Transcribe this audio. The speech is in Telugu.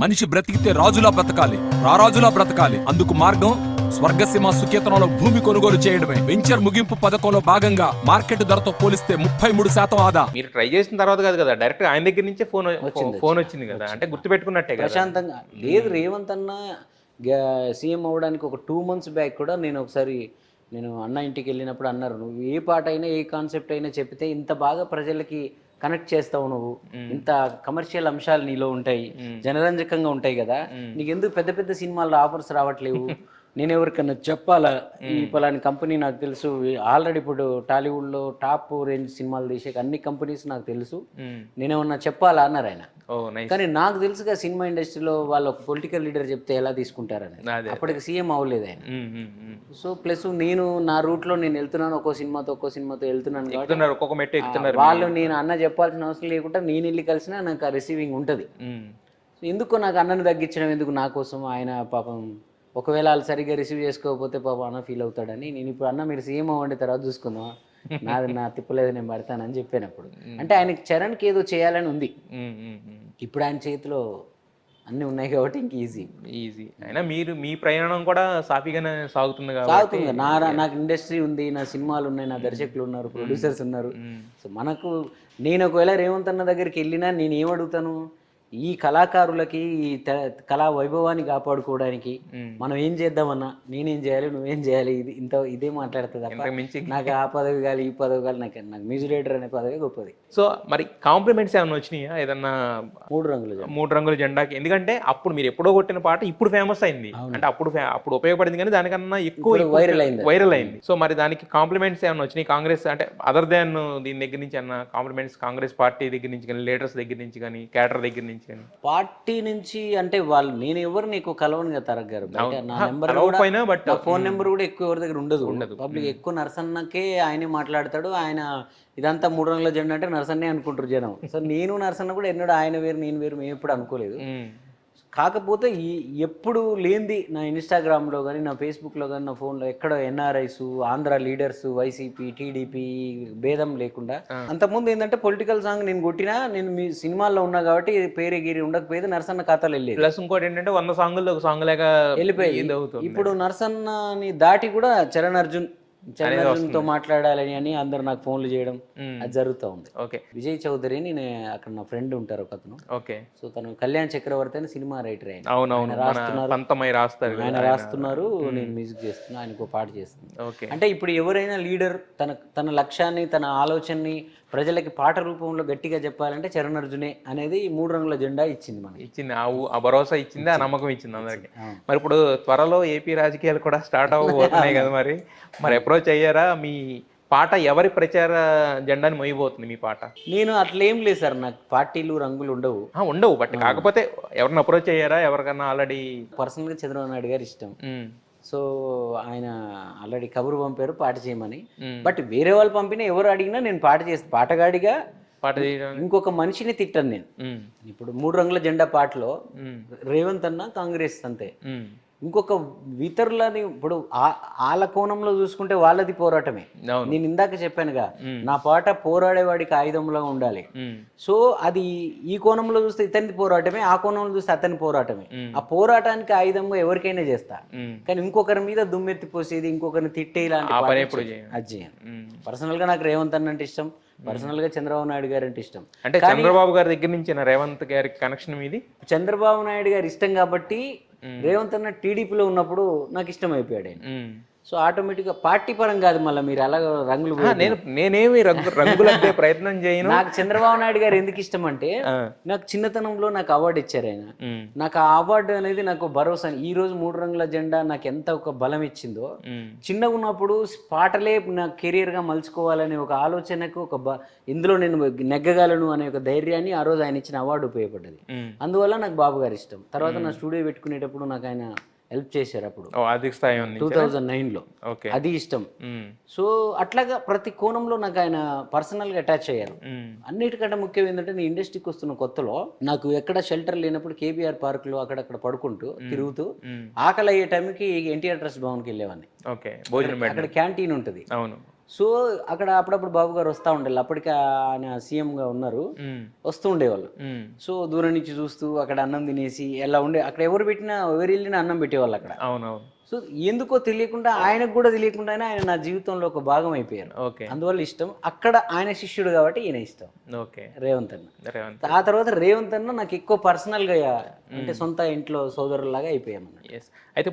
మనిషి బ్రతికితే రాజులా బ్రతకాలి రారాజులా బ్రతకాలి. అందుకు మార్గం స్వర్గసీమ సుకేతనంలో భూమి కొనుగోలు చేయడమే. వెంచర్ ముగింపు పథకంలో భాగంగా మార్కెట్ ధరతో పోలిస్తే ముప్పై మూడు శాతం ఆదా. మీరు ట్రై చేసిన తర్వాత కాదు కదా డైరెక్ట్ ఆయన దగ్గర నుంచే ఫోన్ వచ్చింది, ఫోన్ వచ్చింది కదా. అంటే గుర్తుపెట్టుకున్నట్టే కదా. ప్రశాంతంగా. లేదు రేవంత్ అన్న గా- సీఎం అవ్వడానికి ఒక టూ మంత్స్ బ్యాక్ కూడా నేను ఒకసారి నేను అన్న ఇంటికి వెళ్ళినప్పుడు అన్నారు. నువ్వు ఏ పాట అయినా ఏ కాన్సెప్ట్ అయినా చెప్తే ఇంత బాగా ప్రజలకి కనెక్ట్ చేస్తావు నువ్వు. ఇంత కమర్షియల్ అంశాలు నీలో ఉంటాయి. జనరంజకంగా ఉంటాయి కదా. నీకు ఎందుకు పెద్ద పెద్ద సినిమాల్లో ఆఫర్స్ రావట్లేవు? నేను ఎవరికన్నా చెప్పాలా? ఈ పలాని కంపెనీ నాకు తెలుసు. ఆల్రెడీ ఇప్పుడు టాలీవుడ్లో టాప్ రేంజ్ సినిమాలు తీసే అన్ని కంపెనీస్ నాకు తెలుసు. నేనేమన్నా చెప్పాలా అన్నారు ఆయన. కానీ నాకు తెలుసుగా సినిమా ఇండస్ట్రీలో వాళ్ళు ఒక పొలిటికల్ లీడర్ చెప్తే ఎలా తీసుకుంటారని. అప్పటికి సీఎం అవ్వలేదు ఆయన. సో ప్లస్ నేను నా రూట్లో నేను వెళ్తున్నాను ఒక్కో సినిమాతో ఒక్కో సినిమాతో వెళ్తున్నాను కాబట్టి ఎక్కుతున్నారు ఒక్కొక్క మెట్టు ఎక్కుతున్నారు వాళ్ళు నేను అన్న చెప్పాల్సిన అవసరం లేకుండా నేను వెళ్ళి కలిసినా నాకు ఆ రిసీవింగ్ ఉంటుంది. ఎందుకో నాకు అన్నని తగ్గించడం ఎందుకు నా కోసం? ఆయన పాపం ఒకవేళ వాళ్ళు సరిగ్గా రిసీవ్ చేసుకోకపోతే పాపం అన్న ఫీల్ అవుతాడని నేను ఇప్పుడు అన్న మీరు సీఎం అవ్వండి తర్వాత చూసుకుందాం నాది నా తిప్పలేదు నేను పడతానని చెప్పానప్పుడు. అంటే ఆయనకి చరణ్కి ఏదో చేయాలని ఉంది. ఇప్పుడు ఆయన చేతిలో అన్నీ ఉన్నాయి కాబట్టి ఇంక ఈజీ. ఈజీ. అయినా మీరు మీ ప్రయాణం కూడా సాఫీగానే సాగుతుంది సాగుతుంది. నా నాకు ఇండస్ట్రీ ఉంది నా సినిమాలు ఉన్నాయి నా దర్శకులు ఉన్నారు ప్రొడ్యూసర్స్ ఉన్నారు. సో మనకు నేను ఒకవేళ రేవంత్ అన్న దగ్గరికి వెళ్ళినా నేను ఏం అడుగుతాను? ఈ కళాకారులకి ఈ కళా వైభవాన్ని కాపాడుకోవడానికి. మనం ఏం చేద్దామన్నా నేనేం చేయాలి నువ్వేం చేయాలి ఇది ఇంత ఇదే మాట్లాడుతుంది నాకు ఆ పదవి కాదు ఈ పదవి కాదు నాకు నాకు మ్యూజిక్ డైరెక్టర్ అనే పదవి గొప్పది సో మరి కాంప్లిమెంట్స్ ఏమైనా వచ్చినాయా ఏదన్నా మూడు రంగులు. మూడు రంగుల జెండాకి ఎందుకంటే అప్పుడు మీరు ఎప్పుడో కొట్టిన పాట ఇప్పుడు ఫేమస్ అయింది అంటే అప్పుడు అప్పుడు ఉపయోగపడింది కానీ దానికన్నా ఎక్కువ viral అయింది. వైరల్ అయింది సో మరి దానికి కాంప్లిమెంట్స్ ఏమైనా వచ్చినాయి కాంగ్రెస్ అంటే అదర్ దాన్ దీని దగ్గర నుంచి అన్న కాంప్లిమెంట్స్ కాంగ్రెస్ పార్టీ దగ్గర నుంచి కానీ లీడర్స్ దగ్గర నుంచి కానీ క్యాటర్ దగ్గర నుంచి పార్టీ నుంచి అంటే వాళ్ళు నేను ఎవరు నీకు కలవను కదా తరగ్ గారు? బయట నా నెంబర్ కూడా కలవకపోయినా బట్ నా ఫోన్ నెంబర్ కూడా ఎక్కువ ఎవరి దగ్గర ఉండదు. ఉండదు. పబ్లిక్ ఎక్కువ నరసన్నకే ఆయనే మాట్లాడతాడు. ఆయన ఇదంతా మూడు రంగుల జెండా అంటే నరసన్నే అనుకుంటారు జనం. సో నేను నరసన్న కూడా ఎన్నడూ ఆయన వేరు నేను వేరు మేము ఎప్పుడు అనుకోలేదు. కాకపోతే ఈ ఎప్పుడు లేనిది నా ఇన్స్టాగ్రామ్లో కానీ నా ఫేస్బుక్లో కానీ నా ఫోన్లో ఎక్కడ NRIs Andhra leaders YCP TDP భేదం లేకుండా అంతకుముందు ఏంటంటే పొలిటికల్ సాంగ్ నేను కొట్టినా నేను మీ సినిమాల్లో ఉన్నా కాబట్టి పేరే గిరి ఉండకపోయేది నరసన్న ఖాతాలు వెళ్ళేది. ప్లస్ ఇంకోటి ఏంటంటే వంద సాంగుల్లో ఒక సాంగ్ లేక వెళ్ళిపోయి ఇది అవుతుంది? ఇప్పుడు నరసన్నని దాటి కూడా చరణ్ అర్జున్ తో మాట్లాడాలని అని అందరు నాకు ఫోన్లు చేయడం. అది జరుగుతూ ఉంది. ఓకే. విజయ్ చౌదరి అని నేను అక్కడ నా ఫ్రెండ్ ఉంటారు ఒక అతను. ఓకే. సో తను కళ్యాణ్ చక్రవర్తి అని సినిమా రైటర్ ఆయన. అవునవును. కదా ఆయన రాస్తున్నారు. నేను మ్యూజిక్ చేస్తున్నా. ఆయనకు పాట చేస్తున్నా. ఓకే. అంటే ఇప్పుడు ఎవరైనా లీడర్ తన తన లక్ష్యాన్ని తన ఆలోచనని ప్రజలకి పాట రూపంలో గట్టిగా చెప్పాలంటే చరణ్ అర్జునే అనేది మూడు రంగుల జెండా ఇచ్చింది మనకి. ఇచ్చింది. ఆ భరోసా ఇచ్చింది ఆ నమ్మకం ఇచ్చింది అందరికి. మరి ఇప్పుడు త్వరలో ఏపీ రాజకీయాలు కూడా స్టార్ట్ అవ్వబోతున్నాయి కదా మరి. మరి అప్రోచ్ అయ్యారా? మీ పాట ఎవరి ప్రచార జెండాని మోయబోతుంది మీ పాట? నేను అట్లేం లేదు సార్ నాకు పార్టీలు రంగులు ఉండవు. ఉండవు బట్ కాకపోతే ఎవరిని అప్రోచ్ అయ్యారా? ఎవరికన్నా ఆల్రెడీ పర్సనల్గా చంద్రబాబు నాయుడు గారు ఇష్టం. సో ఆయన ఆల్రెడీ కబురు పంపారు పాట చేయమని. బట్ వేరే వాళ్ళు పంపినా ఎవరు అడిగినా నేను పాట చేస్తాను పాటగాడిగా పాట ఇంకొక మనిషిని తిట్టాను నేను. ఇప్పుడు మూడు రంగుల జెండా పాటలో రేవంత్ అన్న కాంగ్రెస్ అంతే. ఇంకొక ఇతరులని ఇప్పుడు వాళ్ళ కోణంలో చూసుకుంటే వాళ్ళది పోరాటమే. నేను ఇందాక చెప్పానుగా నా పాట పోరాడేవాడికి ఆయుధంలో ఉండాలి. సో అది ఈ కోణంలో చూస్తే ఇతని పోరాటమే ఆ కోణంలో చూస్తే అతని పోరాటమే. ఆ పోరాటానికి ఆయుధంగా ఎవరికైనా చేస్తా. కానీ ఇంకొకరి మీద దుమ్మెత్తి పోసేది ఇంకొకరిని తిట్టే ఇలాంటి అది చేయను. పర్సనల్గా నాకు రేవంత్ అన్న అంటే ఇష్టం. పర్సనల్గా చంద్రబాబు నాయుడు గారు అంటే ఇష్టం. అంటే చంద్రబాబు గారి దగ్గర నుంచి రేవంత్ గారికి కనెక్షన్ మీది? చంద్రబాబు నాయుడు గారు ఇష్టం కాబట్టి రేవంత్ అన్న టీడీపీలో ఉన్నప్పుడు నాకు ఇష్టం అయిపోయాడు ఆయన. సో ఆటోమేటిక్గా పార్టీ పరం కాదు మళ్ళీ మీరు అలా రంగులు నేను నేనేమి రంగు రంగులద్దే ప్రయత్నం చేయను. నాకు చంద్రబాబు నాయుడు గారు ఎందుకు ఇష్టం అంటే నాకు చిన్నతనంలో నాకు అవార్డు ఇచ్చారు ఆయన. నాకు ఆ అవార్డు అనేది నాకు భరోసా ఈ రోజు మూడు రంగుల జెండా నాకు ఎంత ఒక బలం ఇచ్చిందో చిన్నగా ఉన్నప్పుడు పాటలే నా కెరీర్గా మలుచుకోవాలనే ఒక ఆలోచనకు ఒక ఇందులో నేను నెగ్గగలను అనే ఒక ధైర్యాన్ని ఆ రోజు ఆయన ఇచ్చిన అవార్డు ఉపయోగపడ్డది. అందువల్ల నాకు బాబు గారు ఇష్టం. తర్వాత నా స్టూడియో పెట్టుకునేటప్పుడు నాకు ఆయన హెల్ప్ చేశారు అప్పుడు. ఆర్థిక స్థాయి టూ థౌజండ్ నైన్లో. ఓకే. అది ఇష్టం. సో అట్లాగా ప్రతి కోణంలో నాకు ఆయన పర్సనల్గా అటాచ్ అయ్యారు. అన్నిటికంటే ముఖ్యం ఏంటంటే నేను ఇండస్ట్రీకి వస్తున్న కొత్తలో నాకు ఎక్కడ షెల్టర్ లేనప్పుడు కేబీఆర్ పార్క్లో అక్కడక్కడ పడుకుంటూ తిరుగుతూ. ఆకలి అయ్యే టైంకి ఎన్టీఆర్ ట్రస్ట్ భవన్కి వెళ్ళేవాడిని. ఓకే. భోజనం పెట్టండి. అక్కడ క్యాంటీన్ ఉంటుంది. అవును. సో అక్కడ అప్పుడప్పుడు బాబు గారు వస్తూ ఉండేవాళ్ళు అప్పటికి ఆయన సీఎంగా ఉన్నారు. వస్తూ ఉండేవాళ్ళు. సో దూరం నుంచి చూస్తూ అక్కడ అన్నం తినేసి ఎలా ఉండే అక్కడ ఎవరు పెట్టినా ఎవరు వెళ్ళినా అన్నం పెట్టేవాళ్ళు అక్కడ. అవునవును. సో ఎందుకో తెలియకుండా ఆయనకు కూడా తెలియకుండానే ఆయన నా జీవితంలో ఒక భాగం అయిపోయారు. అందువల్ల ఇష్టం. అక్కడ ఆయన శిష్యుడు కాబట్టి ఈయన ఇష్టం. ఓకే. రేవంత్ అన్న. ఆ తర్వాత రేవంత్ అన్న నాకు ఎక్కువ పర్సనల్గా అంటే సొంత ఇంట్లో సోదరులాగా అయిపోయాం ఎస్ అయితే